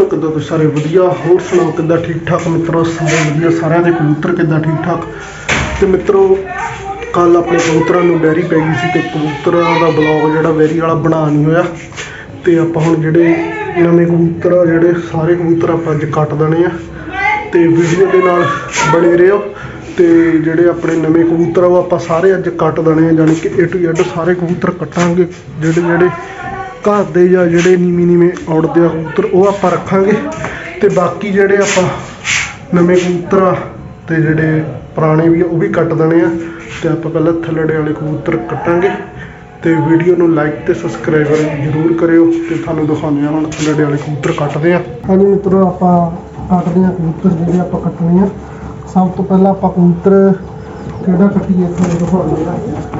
ਮਿੱਤਰੋ ਕਿੱਦਾਂ ਤੁਸੀਂ ਸਾਰੇ ਵਧੀਆ, ਹੋਰ ਸੁਣਾਓ ਕਿੱਦਾਂ ਠੀਕ ਠਾਕ ਮਿੱਤਰੋ, ਸਾਰੇ ਵਧੀਆ, ਸਾਰਿਆਂ ਦੇ ਕਬੂਤਰ ਕਿੱਦਾਂ ਠੀਕ ਠਾਕ ਤੇ ਮਿੱਤਰੋ ਕੱਲ ਆਪਣੇ ਕਬੂਤਰਾਂ ਨੂੰ ਬੈਰੀ ਪੈ ਗਈ ਸੀ ਤੇ ਕਬੂਤਰਾਂ ਦਾ ਬਲੌਗ ਜਿਹੜਾ ਬੈਰੀ ਵਾਲਾ ਬਣਾ ਨਹੀਂ ਹੋਇਆ। ਤੇ ਆਪਾਂ ਹੁਣ ਜਿਹੜੇ ਨਵੇਂ ਕਬੂਤਰ ਆ, ਜਿਹੜੇ ਸਾਰੇ ਕਬੂਤਰ ਆਪਾਂ ਅੱਜ ਕੱਟ ਦੇਣੇ ਆ। ਤੇ ਵੀਡੀਓ ਦੇ ਨਾਲ ਬਣੇ ਰਹੋ। ਤੇ ਜਿਹੜੇ ਆਪਣੇ ਨਵੇਂ ਕਬੂਤਰ ਆ, ਉਹ ਆਪਾਂ ਸਾਰੇ ਅੱਜ ਕੱਟ ਦੇਣੇ ਆ ਯਾਨੀ ਕਿ A to Z ਸਾਰੇ ਕਬੂਤਰ ਕੱਟਾਂਗੇ, ਜਿਹੜੇ ਜਿਹੜੇ ਘਰ ਦੇ ਜਾਂ ਜਿਹੜੇ ਨੀਵੇਂ ਨੀਵੇਂ ਉੜਦੇ ਆ ਕਬੂਤਰ, ਉਹ ਆਪਾਂ ਰੱਖਾਂਗੇ। ਤੇ ਬਾਕੀ ਜਿਹੜੇ ਆਪਾਂ ਨਵੇਂ ਕਬੂਤਰ ਆ ਤੇ ਜਿਹੜੇ ਪੁਰਾਣੇ ਵੀ ਆ, ਉਹ ਵੀ ਕੱਟ ਦੇਣੇ ਆ। ਤੇ ਆਪਾਂ ਪਹਿਲਾਂ ਥੱਲੜੇ ਵਾਲੇ ਕਬੂਤਰ ਕੱਟਾਂਗੇ। ਤੇ ਵੀਡੀਓ ਨੂੰ ਲਾਈਕ ਤੇ ਸਬਸਕ੍ਰਾਈਬ ਜ਼ਰੂਰ ਕਰਿਓ ਤੇ ਤੁਹਾਨੂੰ ਦਿਖਾਉਂਦੇ ਆ ਹੁਣ ਥੱਲੜੇ ਵਾਲੇ ਕਬੂਤਰ ਕੱਟਦੇ ਆ। ਹਾਂਜੀ ਮਿੱਤਰੋ, ਆਪਾਂ ਕੱਟਦੇ ਆ ਕਬੂਤਰ ਜਿਹੜੇ ਆਪਾਂ ਕੱਟਣੇ ਆ। ਸਭ ਤੋਂ ਪਹਿਲਾਂ ਆਪਾਂ ਕਬੂਤਰ ਕਿਹੜਾ ਕੱਟੀਏ, ਤੁਹਾਨੂੰ ਦਿਖਾਉਂਦੇ ਆ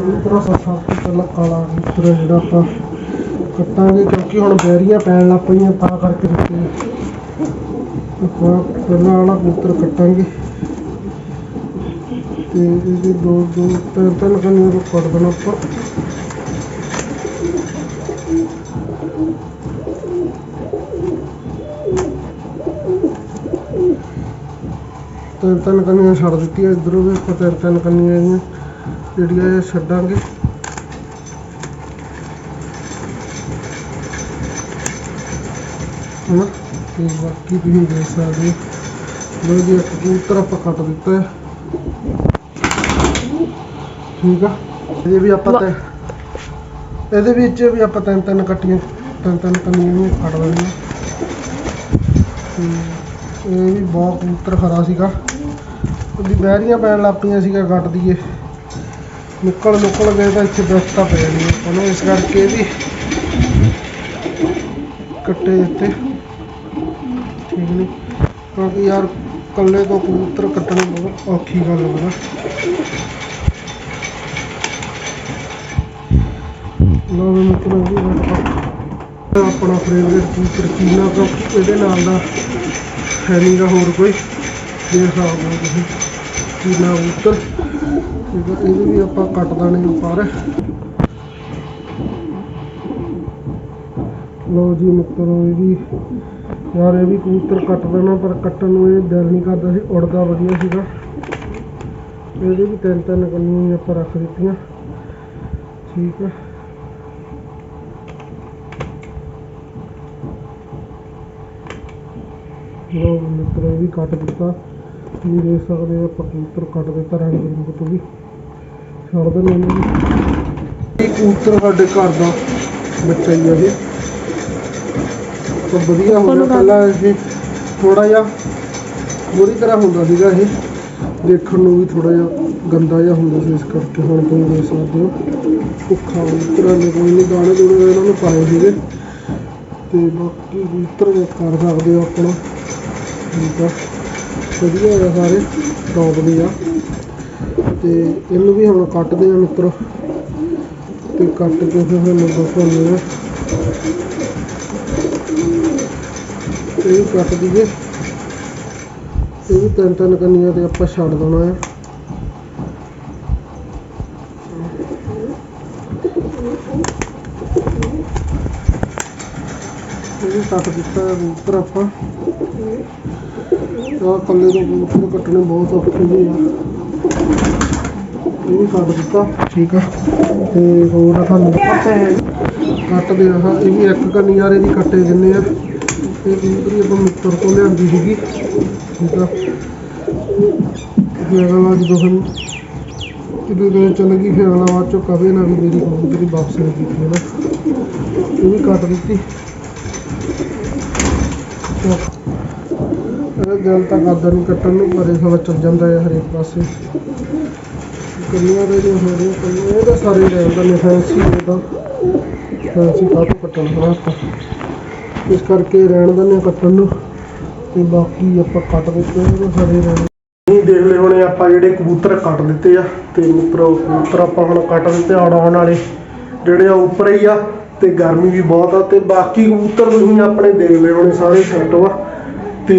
ਕਬੂਤਰ ਸਭ ਤੋਂ ਪਹਿਲਾਂ ਕਾਲਾ ਕਬੂਤਰ ਜਿਹੜਾ ਆਪਾਂ ਕੱਟਾਂਗੇ, ਕਿਉਂਕਿ ਹੁਣ ਬੈਰੀਆਂ ਪੈਣ ਲੱਗ ਪਈਆਂ, ਤਾਂ ਕਰਕੇ ਦਿੱਤੇ ਆਪਾਂ ਪਹਿਲਾਂ ਵਾਲਾ ਕਬੂਤਰ ਕੱਟਾਂਗੇ। ਤੇ ਇਹਦੇ ਦੋ ਦੋ, ਤਿੰਨ ਤਿੰਨ ਕੰਨੀਆਂ ਤੋਂ ਕੱਟ ਦੇਣਾ ਆਪਾਂ। ਤਿੰਨ ਤਿੰਨ ਕੰਨੀਆਂ ਛੱਡ ਦਿੱਤੀਆਂ ਇਧਰੋਂ ਵੀ, ਆਪਾਂ ਤਿੰਨ ਤਿੰਨ ਕੰਨੀਆਂ ਇਹਦੀਆਂ ਜਿਹੜੀਆਂ ਛੱਡਾਂਗੇ। ਹਨਾ? ਤੇ ਬਾਕੀ ਤੁਸੀਂ ਦੇਖ ਸਕਦੇ ਹੋ। ਲੋ ਜੀ ਇੱਕ ਕਬੂਤਰ ਆਪਾਂ ਕੱਟ ਦਿੱਤਾ ਹੈ। ਠੀਕ ਆ? ਇਹ ਵੀ ਆਪਾਂ ਤੇ ਇਹਦੇ ਵਿੱਚ ਵੀ ਆਪਾਂ ਤਿੰਨ ਤਿੰਨ ਕੱਟੀਆਂ। ਤਿੰਨ ਤਿੰਨ ਕੰਨੀਆਂ ਵੀ ਕੱਟ ਦੇਣੀਆਂ ਤੇ ਇਹ ਵੀ ਬਹੁਤ ਕਬੂਤਰ ਖਰਾ ਸੀਗਾ। ਉਹਦੀ ਬਹਿਰੀਆਂ ਪੈਣ ਲੱਗ ਪਈਆਂ ਸੀਗਾ ਕੱਟ ਦਈਏ ਨਿਕਲ ਨਿਕਲ ਗਏ ਤਾਂ ਇੱਥੇ ਦਸਤਾ ਪੈ ਜਾਣੀ ਆਪਾਂ ਨੂੰ ਇਸ ਕਰਕੇ ਵੀ ਕੱਟੇ ਦਿੱਤੇ ਠੀਕ ਨਹੀਂ। ਕਿਉਂਕਿ ਯਾਰ ਇਕੱਲੇ ਤੋਂ ਕਬੂਤਰ ਕੱਟਣਾ ਬਹੁਤ ਔਖੀ ਗੱਲ ਹੈ ਨਾ। ਲੋ ਵੀ ਮਤਲਬ ਵੀ ਆਪਣਾ ਫੇਵਰੇਟ ਕਬੂਤਰ ਕੀਨਾ ਕਿਉਂਕਿ ਇਹਦੇ ਨਾਲ ਦਾ ਹੈ ਨੀ ਗਾ ਹੋਰ ਕੋਈ। ਦੇਖ ਸਕਦੇ ਹੋ ਤੁਸੀਂ। ਕੀਨਾ ਕਬੂਤਰ। ਠੀਕ ਹੈ ਇਹਦੇ ਵੀ ਆਪਾਂ ਕੱਟ ਦਾਣੇ ਆ ਪਰ ਜੀ ਮਿੱਤਰੋ, ਇਹ ਵੀ ਯਾਰ ਇਹ ਵੀ ਕਬੂਤਰ ਕੱਟ ਦੇਣਾ, ਪਰ ਕੱਟਣ ਨੂੰ ਇਹ ਦਿਲ ਨਹੀਂ ਕਰਦਾ ਸੀ, ਉੜਦਾ ਵਧੀਆ ਸੀਗਾ। ਇਹਦੇ ਵੀ ਤਿੰਨ ਤਿੰਨ ਕੰਨੀਆਂ ਹੀ ਆਪਾਂ ਰੱਖ ਦਿੱਤੀਆਂ। ਠੀਕ ਹੈ ਲੋ ਜੀ ਮਿੱਤਰੋ, ਇਹ ਵੀ ਕੱਟ ਦਿੱਤਾ। ਤੁਸੀਂ ਦੇਖ ਸਕਦੇ ਆਪਾਂ ਕਬੂਤਰ ਕੱਟ ਦਿੱਤਾ ਰੰਗ ਬਿਰੰਗ ਤੋਂ ਵੀ। ਛੱਡ ਵੀ ਇਹ ਕਬੂਤਰ ਸਾਡੇ ਘਰ ਦਾ ਬੱਚਾ ਹੀ ਆ ਇਹ ਤਾਂ ਵਧੀਆ ਹੋ ਗਿਆ ਪਹਿਲਾਂ ਇਹ ਥੋੜਾ ਜਿਹਾ ਬੁਰੀ ਤਰ੍ਹਾਂ ਹੁੰਦਾ ਸੀਗਾ ਇਹ। ਦੇਖਣ ਨੂੰ ਵੀ ਥੋੜਾ ਜਿਹਾ ਗੰਦਾ ਜਿਹਾ ਹੁੰਦਾ ਸੀ ਇਸ ਕਰਕੇ ਹੁਣ ਤੁਸੀਂ ਦੇਖ ਸਕਦੇ ਹੋ। ਭੁੱਖਾ ਕਬੂਤਰਾਂ ਨੇ ਕੋਈ ਨਹੀਂ ਦਾਣੇ ਦੂਣੇ ਇਹਨਾਂ ਨੂੰ ਪਾਏ ਸੀਗੇ। ਤੇ ਬਾਕੀ ਕਬੂਤਰ ਕਰ ਸਕਦੇ ਹੋ ਆਪਣਾ। ਠੀਕ ਆ। ਵਧੀਆ ਆ ਸਾਰੇ ਟੌਪ ਦੇ ਆ। ਤੇ ਇਹਨੂੰ ਵੀ ਹੁਣ ਕੱਟਦੇ ਆ ਮਿੱਤਰੋ। ਤੇ ਕੱਟ ਕੇ ਫਿਰ ਤੁਹਾਨੂੰ ਦਿਖਾਉਂਦੇ ਇਹ ਵੀ ਕੱਟ ਦਈਏ। ਇਹ ਵੀ ਤਿੰਨ ਤਿੰਨ ਕੰਨੀਆਂ ਤੇ ਆਪਾਂ ਛੱਡ ਦੇਣਾ ਹੈ ਇਹ ਵੀ ਕੱਟ ਦਿੱਤਾ ਹੈ ਕਬੂਤਰ ਆਪਾਂ। ਆਹ ਕੱਲੇ ਤੋਂ ਕਬੂਤਰ ਕੱਟਣੇ ਬਹੁਤ ਔਖੇ ਜੀ ਆ। ਇਹ ਵੀ ਕੱਟ ਦਿੱਤਾ। ਠੀਕ ਆ। ਤੇ ਹੋਰ ਤੁਹਾਨੂੰ ਪਤਾ ਹੈ ਕੱਟਦੇ ਆ ਹਾਂ ਇਹ ਵੀ ਇੱਕ ਕੰਨੀ ਯਾਰ ਇਹਦੀ ਕੱਟੇ ਦਿੰਨੇ ਆ। ਇਹ ਕਬੂਤਰੀ ਆਪਾਂ ਮਿੱਤਰ ਤੋਂ ਲਿਆਂਦੀ ਸੀਗੀ। ਠੀਕ ਆ। ਫਿਰ ਅਗਲਾ ਜਦੋਂ ਹੁਣ ਕਿਤੇ ਦਿਨ ਚੱਲ ਗਈ, ਫਿਰ ਅਗਲਾ ਬਾਅਦ ਚੋਂ ਕਵੇ ਨਾ ਵੀ ਮੇਰੀ ਕਬੂਤਰੀ ਵਾਪਸ ਨਹੀਂ ਕੀਤੀ ਹੈ ਨਾ ਇਹ ਵੀ ਕੱਟ ਦਿੱਤੀ। ਦਿਲ ਤਾਂ ਕਰਦਾ ਨਹੀਂ ਕੱਟਣ ਨੂੰ ਪਰ ਇਹ ਚੱਲ ਜਾਂਦਾ ਹੈ ਹਰੇਕ ਪਾਸੇ। ਕੰਨੀਆਂ ਦੇ ਜੋ ਹੋ ਰਹੀਆਂ ਕੰਨੀਆਂ ਇਹ ਤਾਂ ਸਾਰੇ ਰਹਿ ਜਾਂਦੇ ਨੇ ਫੈਂਸੀ ਫੈਂਸੀ ਕਾਹਤੋਂ ਕੱਟਣ ਦਾ ਇਸ ਕਰਕੇ ਰਹਿਣ ਦਿੰਦੇ ਹਾਂ ਕੱਟਣ ਨੂੰ ਤੇ ਬਾਕੀ ਆਪਾਂ ਕੱਟ ਦਿੱਤੇ ਇਹ ਸਾਰੇ ਰਹਿਣ ਨਹੀਂ, ਦੇਖ ਲਏ ਹੋਣੇ ਆਪਾਂ ਜਿਹੜੇ ਕਬੂਤਰ ਕੱਟ ਦਿੱਤੇ ਆ, ਤੇ ਮਿੱਤਰੋ ਕਬੂਤਰ ਆਪਾਂ ਹੁਣ ਕੱਟ ਦਿੱਤੇ ਆਉਣ ਉਡਾਉਣ ਵਾਲੇ। ਜਿਹੜੇ ਆ ਉੱਪਰ ਹੀ ਆ ਤੇ ਗਰਮੀ ਵੀ ਬਹੁਤ ਆ ਤੇ ਬਾਕੀ ਕਬੂਤਰ ਤੁਸੀਂ ਆਪਣੇ ਦੇਖ ਲਏ ਹੋਣੇ ਸਾਰੇ ਸੈੱਟ ਵਾ ਤੇ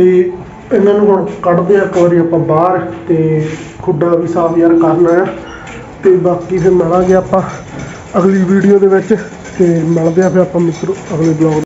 ਇਹਨਾਂ ਨੂੰ ਹੁਣ ਕੱਢਦੇ ਆ ਇੱਕ ਵਾਰੀ ਆਪਾਂ ਬਾਹਰ ਤੇ ਖੁੱਡਾ ਵੀ ਸਾਫ਼ ਯਾਰ ਕਰਨਾ ਆ ਤੇ ਬਾਕੀ ਫਿਰ ਮਿਲਾਂਗੇ ਆਪਾਂ ਅਗਲੀ ਵੀਡੀਓ ਦੇ ਵਿੱਚ ਤੇ ਮਿਲਦੇ ਆ ਫਿਰ ਆਪਾਂ ਮਿੱਤਰੋ ਅਗਲੇ ਬਲੌਗ